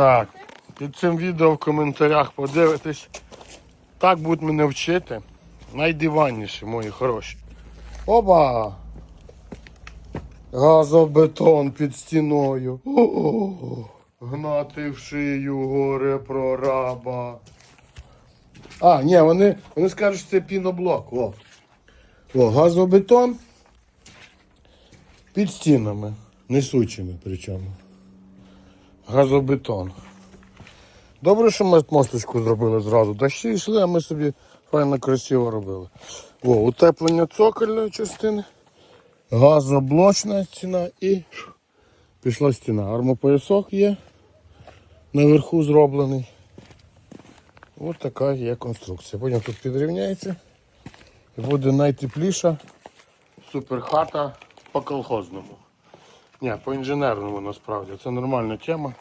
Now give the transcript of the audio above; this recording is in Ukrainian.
Так, під цим відео в коментарях подивитесь. Так будуть мене вчити. Найдиванніше, мої хороші. Оба! Газобетон під стіною. О-о-о. Гнати в шию горе прораба. А, ні, вони, вони скажуть, що це піноблок. О. О, газобетон під стінами. Несучими причому. Газобетон. Добре, що ми мосточку зробили зразу. Дощі йшли, а ми собі файно красиво робили. О, утеплення цокольної частини, газоблочна стіна і пішла стіна. Армопоясок є. Наверху зроблений. Ось така є конструкція. Потім тут підрівняється. Буде найтепліша суперхата по колхозному. Ні, по інженерному насправді. Це нормальна тема.